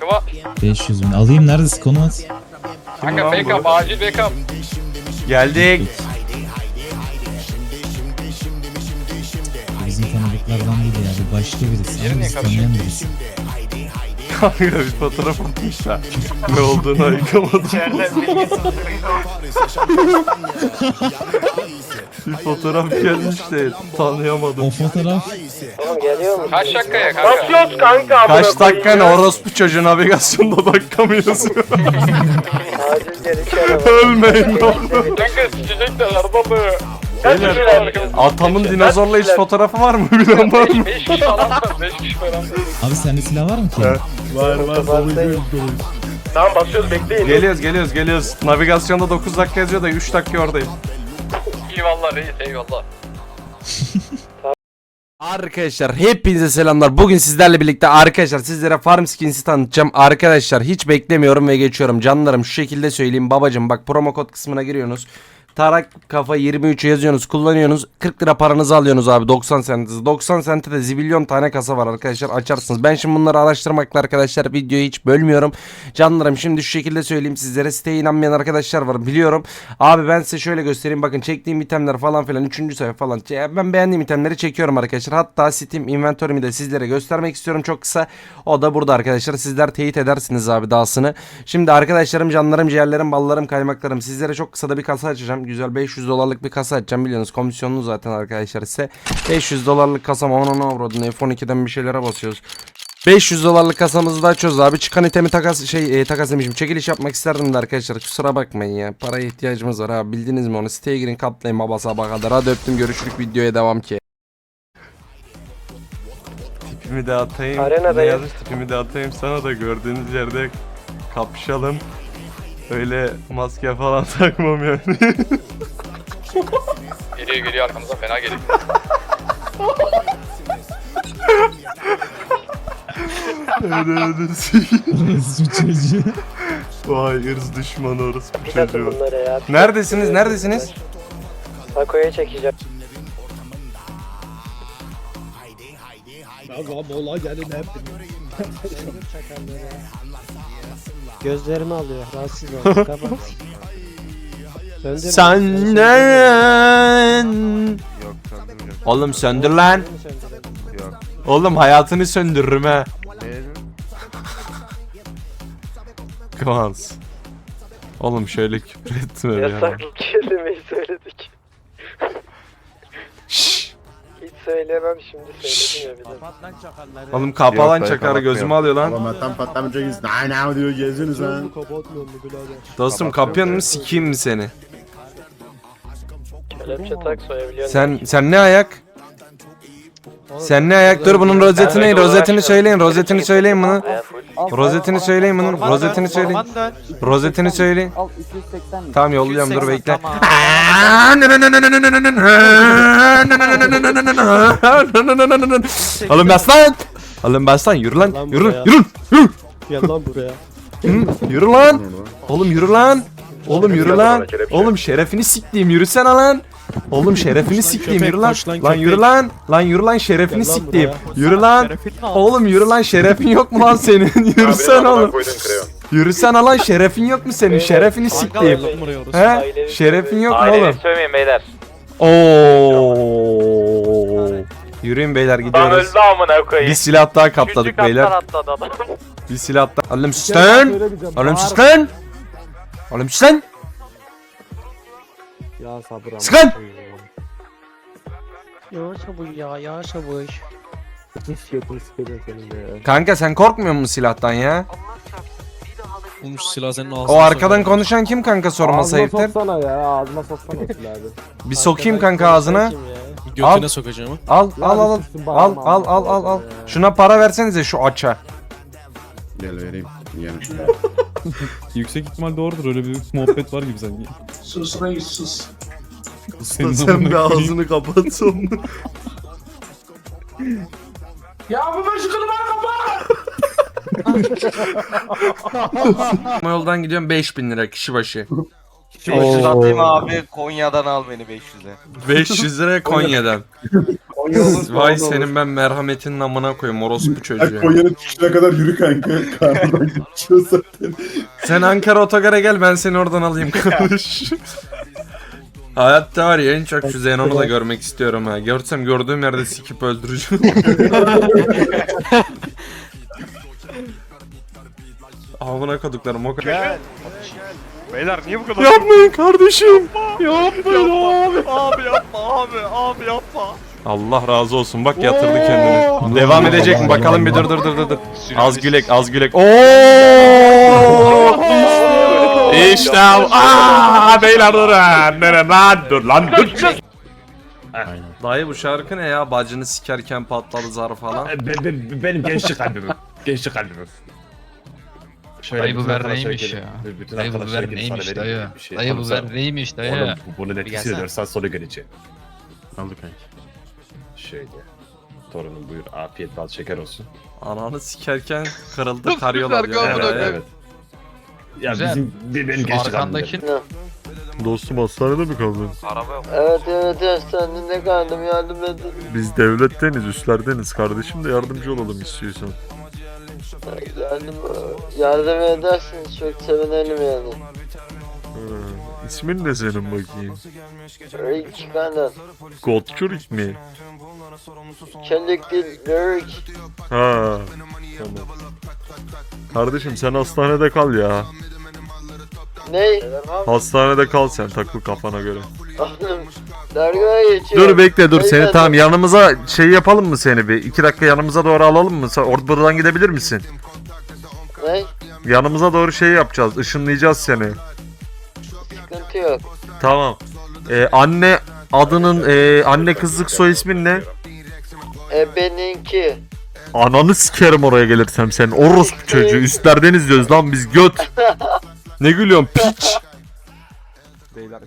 Kıva. 500 bin. Alayım neredesin konu at. Kanka backup acil backup. Geldik. Bizim tanıdıklardan değil ya. Bu başka birisi. Yeri Ama niye biz tanıyan birisi. Kanka bir fotoğraf atmışlar. ne olduğunu ayıkamadım. bir fotoğraf gelmiş de tanıyamadım. O fotoğraf Kaç dakikaya kanka? kanka Kaç dakika ne orospu çocuğu navigasyonda dakika mı yazıyor? Ölmeyin olur. Kanka sıcacak da arabalı. Beyler, Atamın dinozorla hiç fotoğrafı var mı bilen var mı? 5 kişi falan var. 5 kişi falan. Abi sende silah var mı ki? Tamam basıyoruz bekleyin. Geliyoruz geliyoruz geliyoruz. Navigasyonda 9 dakika yazıyor da 3 dakika oradayım. Eyvallah reis eyvallah. Arkadaşlar hepinize selamlar. Bugün sizlerle birlikte arkadaşlar sizlere Farm Skins'i tanıtacağım. Arkadaşlar hiç beklemiyorum ve geçiyorum. Canlarım şu şekilde söyleyeyim. Babacım bak promo kod kısmına giriyorsunuz. Tarak kafa 23 yazıyorsunuz kullanıyorsunuz. 40 lira paranızı alıyorsunuz abi 90 sentinizi 90 sente de zibilyon tane kasa var arkadaşlar açarsınız. Ben şimdi bunları araştırmakla arkadaşlar videoyu hiç bölmüyorum. Canlarım şimdi şu şekilde söyleyeyim sizlere. Siteye inanmayan arkadaşlar var biliyorum. Abi ben size şöyle göstereyim bakın çektiğim itemler falan filan 3. sayfa falan. Ben beğendiğim itemleri çekiyorum arkadaşlar. Hatta Steam inventory'mi de sizlere göstermek istiyorum çok kısa. O da burada arkadaşlar sizler teyit edersiniz abi dahasını. Şimdi arkadaşlarım canlarım ciğerlerim ballarım kaymaklarım sizlere çok kısa da bir kasa açacağım güzel 500 dolarlık bir kasa açacağım biliyorsunuz komisyonlu zaten arkadaşlar ise 500 dolarlık kasam ona ne avradın F12'den bir şeylere basıyoruz 500 dolarlık kasamızı da açıyoruz abi. Çıkan itemi takas şey e, takas demişim. Çekiliş yapmak isterdim de arkadaşlar. Kusura bakmayın ya. Paraya ihtiyacımız var abi. Bildiniz mi onu? Siteye girin katlayın baba sabah kadar. Hadi öptüm görüşürük videoya devam ki. Tipimi de atayım. Arenadayım. Ne yazmış tipimi de atayım sana da gördüğünüz yerde kapışalım. Öyle maske falan takmam yani. Geliyor geliyor arkamızdan fena geliyor. öyle öyle. Orası çocuğu. Vay ırz düşmanı orospu Bakın çocuğu. bunlara ya. Neredesiniz? Neredesiniz? Takoya çekeceğim. Gözlerimi alıyor. Rahatsız oldum. Kapat. Söndür. Senden. Oğlum söndür lan. Oğlum hayatını söndürürüm ha. Kıvans. Oğlum şöyle küfür etme ya. Yasaklı kelimeyi söyledik. Hiç söyleyemem şimdi söyledim ya bir de. Oğlum kapalan be, çakarı gözümü alıyor lan. Allah'tan patlamayacağız. Ne ne diyor geziyorsunuz lan. Dostum kapıyorsun mu sikeyim mi seni? Kelepçe tak soyabiliyorum. Sen sen ne ayak? Sen ne ayak? Dur bunun rozeti ne? Rozetini söyleyin. Rozetini söyleyin bunu. Rozetini söyleyin bunun. Rozetini söyleyin. Rozetini söyleyin. Tamam yolluyorum dur bekle. Oğlum bas lan. Oğlum bas lan yürü lan. Yürü lan. Yürü. Yürü. Gel lan buraya. Yürü lan. Oğlum yürü lan. Oğlum yürü lan. Oğlum şerefini siktiğim yürüsene lan. Oğlum şerefini siktiğim yürü lan. Lan yürü lan. Lan yürü lan şerefini siktiğim. Yürü lan. Oğlum yürü lan şerefin yok mu lan senin? Yürüsen oğlum. Yürüsen lan şerefin yok mu senin? Şerefini siktiğim. He? Şerefin yok mu oğlum? Söylemeyin beyler. Oo. Yürüyün beyler gidiyoruz. amına koyayım. Bir silah daha kapladık beyler. Bir silah daha. Oğlum sus lan. Oğlum sus lan. Ya sabır ama. Sık lan. Yavaş çabuş ya yavaş çabuş. Hiç götünü sıkacak senin de ya. Kanka sen korkmuyor musun silahtan ya? Olmuş silah senin ağzına. O arkadan konuşan kim kanka sorması ayıptır. soksana ya ağzıma soksana silahı. Bir sokayım kanka ağzına. Götüne Al. sokacağım. Al al al al. Al al al al al. Şuna para versenize şu aça. Gel vereyim. Gel. Yüksek ihtimal doğrudur öyle bir muhabbet var gibi sanki. Sus reis sus. Senin Sen bir ağzını kapat sonra. Ya bu ben şu klimayı kapat. Yoldan gidiyorum 5000 lira kişi başı. 500 atayım abi Konya'dan al beni 500'e. 500 lira Konya'dan. Vay senin ben merhametinin amına koyayım orospu çocuğu. Konya'nın çıkışına kadar yürü kanka. Karnından geçiyor zaten. Sen Ankara otogara gel ben seni oradan alayım kardeş. Hayatta var ya en çok şu Zenon'u da görmek istiyorum ha. Görsem gördüğüm yerde sikip öldüreceğim. Amına koduklarım o kadar. Beyler niye bu kadar? Yapmayın kardeşim. Yapmayın abi. Abi yapma abi. Abi yapma. Allah razı olsun bak yatırdı kendini. Devam edecek mi bakalım bir dur dur dur dur. dur. Az gülek az gülek. Oo! İşte aa beyler dur lan. Nere lan dur lan dur. Dayı bu şarkı ne ya? Bacını sikerken patladı zar falan. benim gençlik albümüm. gençlik albümüm. Şöyle Dayı bu bütün ver arkadaşlara neymiş ya? Bütün Dayı bu arkadaşlara ver gelin, sana neymiş vereyim dayı? bir şey. Dayı bu ver neymiş dayı? Oğlum bu- bunun etkisiyle gelsene. 4 saat sonra göreceğim. Aldı kanka. Şöyle. Torunum buyur afiyet bal şeker olsun. Ananı sikerken kırıldı karyola diyor. Amına Evet, evet. Ya Güzel. bizim bir benim Şu arkandaki Dostum hastanede mi kaldın? Araba yok. Evet evet hastanede kaldım yardım edin. Biz devletteniz, üstlerdeniz kardeşim de yardımcı olalım istiyorsan. Yardım, yardım edersiniz çok sevinirim yani. Ha, ismin ne senin bakayım? Rick Cannon. Godçurik mi? Çelik değil Rick. Ha. Tamam. Kardeşim sen hastanede kal ya. Ney? Hastanede kal sen takıl kafana göre. Dur bekle dur seni tamam yanımıza şey yapalım mı seni bir? iki dakika yanımıza doğru alalım mı? Sen or- buradan gidebilir misin? Ne? Yanımıza doğru şey yapacağız. ışınlayacağız seni. Sıkıntı yok. Tamam. Ee, anne adının ee, anne kızlık soy ismin ne? E benimki. Ananı sikerim oraya gelirsem senin. Orospu çocuğu. Üstlerdeniz diyoruz lan biz göt. ne gülüyorsun piç? Beyler